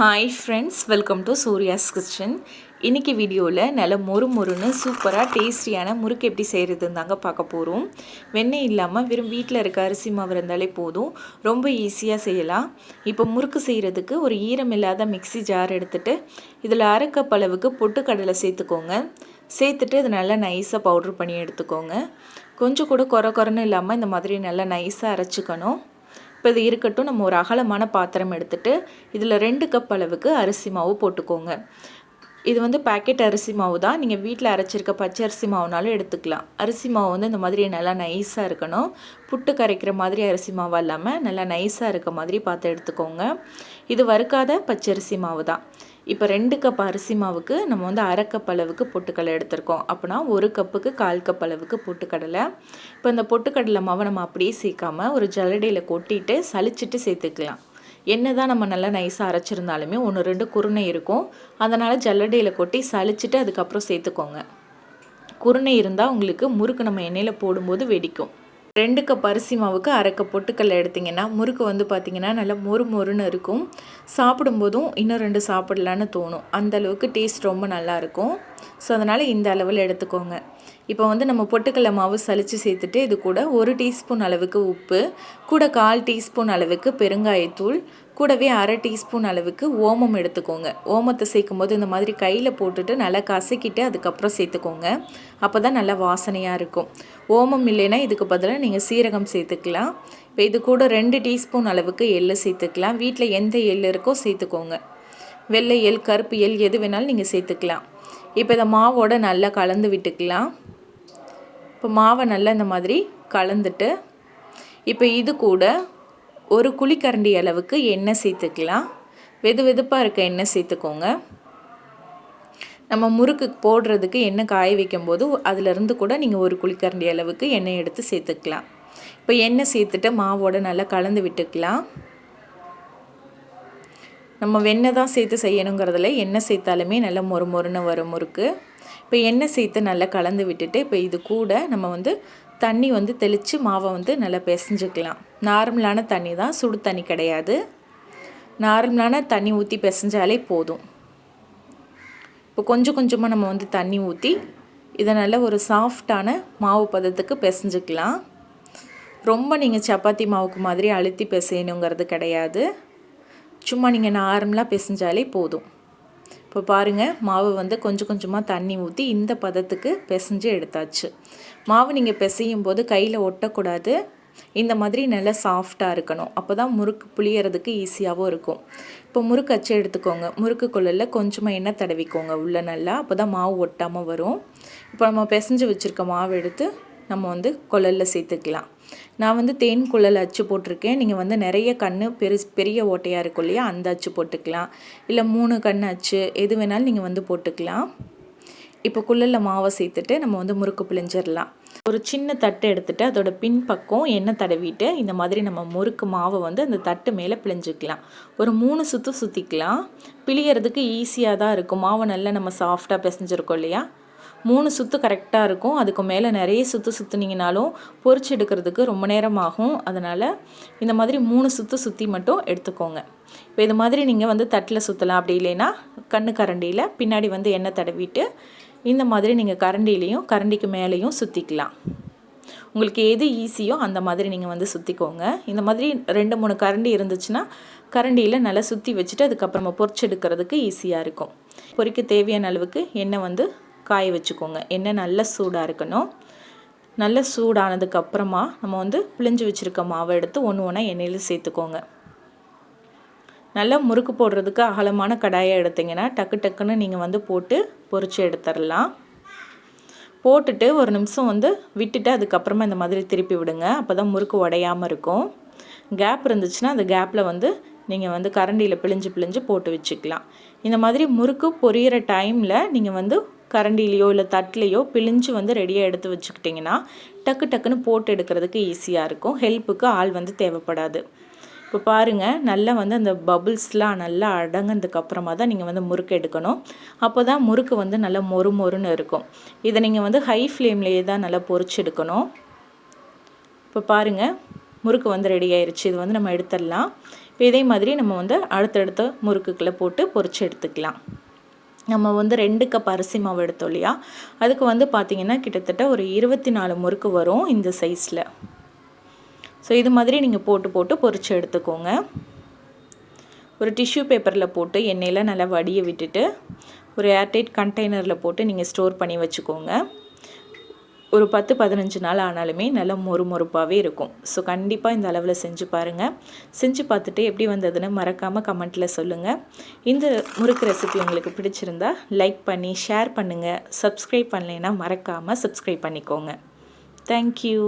Hi friends welcome to Surya's kitchen இன்றைக்கி வீடியோவில் நல்ல மொறு மொறுன்னு சூப்பராக டேஸ்டியான முறுக்கு எப்படி செய்கிறதுன்னு தாங்க பார்க்க போகிறோம் வெண்ணெய் இல்லாமல் வெறும் வீட்டில் இருக்க அரிசி மாவு இருந்தாலே போதும். ரொம்ப ஈஸியாக செய்யலாம். இப்போ முறுக்கு செய்கிறதுக்கு ஒரு ஈரம் இல்லாத மிக்ஸி ஜார் எடுத்துகிட்டு இதில் அரைக்கப் அளவுக்கு பொட்டுக்கடலை சேர்த்துக்கோங்க. சேர்த்துட்டு இது நல்லா நைஸாக பவுட்ரு பண்ணி எடுத்துக்கோங்க. கொஞ்சம் கூட குறை குறைன்னு இல்லாமல் இந்த மாதிரி நல்லா நைஸாக அரைச்சிக்கணும். இப்போ இது இருக்கட்டும் நம்ம ஒரு அகலமான பாத்திரம் எடுத்துகிட்டு இதில் ரெண்டு கப் அளவுக்கு அரிசி மாவு போட்டுக்கோங்க. இது வந்து பேக்கெட் அரிசி மாவு தான். நீங்கள் வீட்டில் அரைச்சிருக்க பச்சை அரிசி மாவுனாலும் எடுத்துக்கலாம். அரிசி மாவு வந்து இந்த மாதிரி நல்லா நைஸாக இருக்கணும். புட்டு கரைக்கிற மாதிரி அரிசி மாவாக இல்லாமல் நல்லா நைஸாக இருக்க மாதிரி பார்த்து எடுத்துக்கோங்க. இது வறுக்காத பச்சரிசி மாவு தான். இப்போ ரெண்டு கப் அரிசி மாவுக்கு நம்ம வந்து அரை கப் அளவுக்கு பொட்டுக்கடலை எடுத்திருக்கோம். அப்படின்னா ஒரு கப்புக்கு கால் கப் அளவுக்கு பொட்டுக்கடலை. இப்போ இந்த பொட்டுக்கடலை மாவை நம்ம அப்படியே சேர்க்காம ஒரு ஜல்லடையில் கொட்டிட்டு சளிச்சிட்டு சேர்த்துக்கலாம். என்ன தான் நம்ம நல்லா நைஸாக அரைச்சிருந்தாலுமே ஒன்று ரெண்டு குருணை இருக்கும். அதனால் ஜல்லடையில் கொட்டி சளிச்சிட்டு அதுக்கப்புறம் சேர்த்துக்கோங்க. குருணை இருந்தால் உங்களுக்கு முறுக்கு நம்ம எண்ணெயில் போடும்போது வெடிக்கும். ரெண்டு கப் அரிசி மாவுக்கு அரை கப் எடுத்திங்கன்னா முறுக்கு வந்து பார்த்திங்கன்னா நல்லா மொறு மொறுன்னு இருக்கும். சாப்பிடும்போதும் இன்னும் ரெண்டு சாப்பிடலான்னு தோணும். அந்தளவுக்கு டேஸ்ட் ரொம்ப நல்லாயிருக்கும் ஸோ அதனால் இந்த அளவில் எடுத்துக்கோங்க. இப்போ வந்து நம்ம பொட்டுக்கடலை மாவு சளிச்சு சேர்த்துட்டு இது கூட ஒரு டீஸ்பூன் அளவுக்கு உப்பு கூட கால் டீஸ்பூன் அளவுக்கு பெருங்காயத்தூள் கூடவே அரை டீஸ்பூன் அளவுக்கு ஓமம் எடுத்துக்கோங்க. ஓமத்தை சேர்க்கும் போது இந்த மாதிரி கையில் போட்டுட்டு நல்லா கசக்கிட்டு அதுக்கப்புறம் சேர்த்துக்கோங்க. அப்போ தான் நல்லா வாசனையாக இருக்கும். ஓமம் இல்லைன்னா இதுக்கு பதிலாக நீங்கள் சீரகம் சேர்த்துக்கலாம். இப்போ இது கூட ரெண்டு டீஸ்பூன் அளவுக்கு எள்ளு சேர்த்துக்கலாம். வீட்டில் எந்த எள் இருக்கோ சேர்த்துக்கோங்க. வெள்ளை எள் கருப்பு எள் எது வேணாலும் நீங்கள் சேர்த்துக்கலாம். இப்போ இந்த மாவோட நல்லா கலந்து விட்டுக்கலாம். இப்போ மாவை நல்லா இந்த மாதிரி கலந்துட்டு இப்போ இது கூட ஒரு குழிக்கரண்டி அளவுக்கு எண்ணெய் சேர்த்துக்கலாம். வெது வெதுப்பாக இருக்க எண்ணெய் சேர்த்துக்கோங்க. நம்ம முறுக்கு போடுறதுக்கு எண்ணெய் காய வைக்கும்போது அதிலிருந்து கூட நீங்கள் ஒரு குழிக்கரண்டி அளவுக்கு எண்ணெய் எடுத்து சேர்த்துக்கலாம். இப்போ எண்ணெய் சேர்த்துட்டு மாவோட நல்லா கலந்து விட்டுக்கலாம். நம்ம வெண்ணெய் தான் சேர்த்து செய்யணுங்கிறதுல எண்ணெய் சேர்த்தாலுமே நல்லா மொறு மொறுன்னு வரும் முறுக்கு. இப்போ எண்ணெய் சேர்த்து நல்லா கலந்து விட்டுட்டு இப்போ இது கூட நம்ம வந்து தண்ணி வந்து தெளித்து மாவை வந்து நல்லா பிசைஞ்சுக்கலாம். நார்மலான தண்ணி தான் சுடு தண்ணி கிடையாது. நார்மலான தண்ணி ஊற்றி பிசைஞ்சாலே போதும். இப்போ கொஞ்சம் கொஞ்சமாக நம்ம வந்து தண்ணி ஊற்றி இதை நல்ல ஒரு சாஃப்டான மாவு பதத்துக்கு பிசைஞ்சுக்கலாம். ரொம்ப நீங்கள் சப்பாத்தி மாவுக்கு மாதிரி அழுத்தி பிசையணுங்கிறது கிடையாது. சும்மா நீங்கள் நார்மலாக பிசைஞ்சாலே போதும். இப்போ பாருங்கள் மாவு வந்து கொஞ்சம் கொஞ்சமாக தண்ணி ஊற்றி இந்த பதத்துக்கு பிசைஞ்சு எடுத்தாச்சு. மாவு நீங்கள் பிசையும் போது கையில் ஒட்டக்கூடாது. இந்த மாதிரி நல்லா சாஃப்டாக இருக்கணும். அப்போ தான் முறுக்கு புளியறதுக்கு ஈஸியாகவும் இருக்கும். இப்போ முறுக்கு அச்சு எடுத்துக்கோங்க. முறுக்கு குழலில் கொஞ்சமாக எண்ணெய் தடவிக்கோங்க உள்ளே நல்லா. அப்போ தான் மாவு ஒட்டாமல் வரும். இப்போ நம்ம பிசைஞ்சு வச்சுருக்க மாவு எடுத்து நம்ம வந்து குழலில் சேர்த்துக்கலாம். நான் வந்து தேன் குழல் அச்சு போட்டிருக்கேன். நீங்கள் வந்து நிறைய கண் பெரு பெரிய ஓட்டையாக இருக்கும் இல்லையா? அந்த அச்சு போட்டுக்கலாம். இல்லை மூணு கண் அச்சு எது வேணாலும் நீங்கள் வந்து போட்டுக்கலாம். இப்போ குள்ளலில் மாவை சேர்த்துட்டு நம்ம வந்து முறுக்கு பிழிஞ்சிடலாம் ஒரு சின்ன தட்டு எடுத்துகிட்டு அதோட பின்பக்கம் எண்ணெய் தடவிட்டு இந்த மாதிரி நம்ம முறுக்கு மாவை வந்து அந்த தட்டு மேலே பிழிஞ்சிக்கலாம். ஒரு மூணு சுற்று சுற்றிக்கலாம் பிழியறதுக்கு ஈஸியாக தான் இருக்கும். மாவை நல்லா நம்ம சாஃப்டாக பிசைஞ்சிருக்கோம் இல்லையா? மூணு சுற்று கரெக்டாக இருக்கும். அதுக்கு மேலே நிறைய சுற்று சுற்றுனீங்கனாலும் பொறிச்சு எடுக்கிறதுக்கு ரொம்ப நேரம் ஆகும் அதனால் இந்த மாதிரி மூணு சுற்று சுற்றி மட்டும் எடுத்துக்கோங்க. இப்போ இது மாதிரி நீங்கள் வந்து தட்டில் சுற்றலாம் அப்படி இல்லைன்னா கண்ணு கரண்டியில் பின்னாடி வந்து எண்ணெய் தடவிட்டு இந்த மாதிரி நீங்கள் கரண்டிலையும் கரண்டிக்கு மேலேயும் சுற்றிக்கலாம் உங்களுக்கு எது ஈஸியோ அந்த மாதிரி நீங்கள் வந்து சுற்றிக்கோங்க இந்த மாதிரி ரெண்டு மூணு கரண்டி இருந்துச்சுன்னா கரண்டியில் நல்லா சுற்றி வச்சுட்டு அதுக்கப்புறமா பொறிச்செடுக்கிறதுக்கு ஈஸியாக இருக்கும். பொறிக்க தேவையான அளவுக்கு எண்ணெய் வந்து காய வச்சுக்கோங்க. எண்ணெய் நல்ல சூடாக இருக்கணும். நல்ல சூடானதுக்கப்புறமா நம்ம வந்து பிழிஞ்சு வச்சுருக்க மாவை எடுத்து ஒன்று ஒன்றா எண்ணெயில் சேர்த்துக்கோங்க. நல்லா முறுக்கு போடுறதுக்கு அகலமான கடாயை எடுத்திங்கன்னா டக்கு டக்குன்னு நீங்கள் வந்து போட்டு பொறிச்சு எடுத்துடலாம் போட்டுட்டு ஒரு நிமிஷம் வந்து விட்டுட்டு அதுக்கப்புறமா இந்த மாதிரி திருப்பி விடுங்க. அப்போ தான் முறுக்கு உடையாமல் இருக்கும். கேப் இருந்துச்சுன்னா அந்த கேப்பில் வந்து நீங்கள் வந்து கரண்டியில் பிழிஞ்சு பிழிஞ்சு போட்டு வச்சுக்கலாம். இந்த மாதிரி முறுக்கு பொரியிற டைமில் நீங்கள் வந்து கரண்டிலேயோ இல்லை தட்டிலையோ பிழிஞ்சு வந்து ரெடியாக எடுத்து வச்சுக்கிட்டிங்கன்னா டக்கு டக்குன்னு போட்டு எடுக்கிறதுக்கு ஈஸியாக இருக்கும். ஹெல்ப்புக்கு ஆள் வந்து தேவைப்படாது. இப்போ பாருங்கள் நல்லா வந்து அந்த பபுள்ஸ்லாம் நல்லா அடங்கினதுக்கப்புறமா தான் நீங்கள் வந்து முறுக்கு எடுக்கணும். அப்போ தான் முறுக்கு வந்து நல்லா மொறு மொறுன்னு இருக்கும். இதை நீங்கள் வந்து ஹை ஃப்ளேம்லேயே தான் நல்லா பொறிச்சு எடுக்கணும். இப்போ பாருங்கள் முறுக்கு வந்து ரெடி ஆயிடுச்சு இது வந்து நம்ம எடுத்துடலாம். இதே மாதிரி நம்ம வந்து அடுத்தடுத்த முறுக்குகளை போட்டு பொரிச்சு எடுத்துக்கலாம். நம்ம வந்து ரெண்டு கப் அரிசி மாவு எடுத்தோம் இல்லையா? அதுக்கு வந்து பார்த்திங்கன்னா கிட்டத்தட்ட ஒரு இருபத்தி நாலு முறுக்கு வரும் இந்த சைஸில் ஸோ இது மாதிரி நீங்கள் போட்டு போட்டு பொரித்து எடுத்துக்கோங்க. ஒரு டிஷ்யூ பேப்பரில் போட்டு எண்ணெயில் நல்லா வடிய விட்டுட்டு ஒரு ஏர்டைட் கண்டெய்னரில் போட்டு நீங்கள் ஸ்டோர் பண்ணி வச்சுக்கோங்க. ஒரு பத்து பதினஞ்சு நாள் ஆனாலுமே நல்லா மொறு மொறுப்பாகவே இருக்கும். ஸோ கண்டிப்பாக இந்த அளவில் செஞ்சு பாருங்கள் செஞ்சு பார்த்துட்டு எப்படி வந்ததுன்னு மறக்காமல் கமெண்ட்டில் சொல்லுங்கள் இந்த முறுக்கு ரெசிபி உங்களுக்கு பிடிச்சிருந்தா லைக் பண்ணி ஷேர் பண்ணுங்கள் சப்ஸ்கிரைப் பண்ணலைன்னா மறக்காமல் சப்ஸ்கிரைப் பண்ணிக்கோங்க. தேங்க்யூ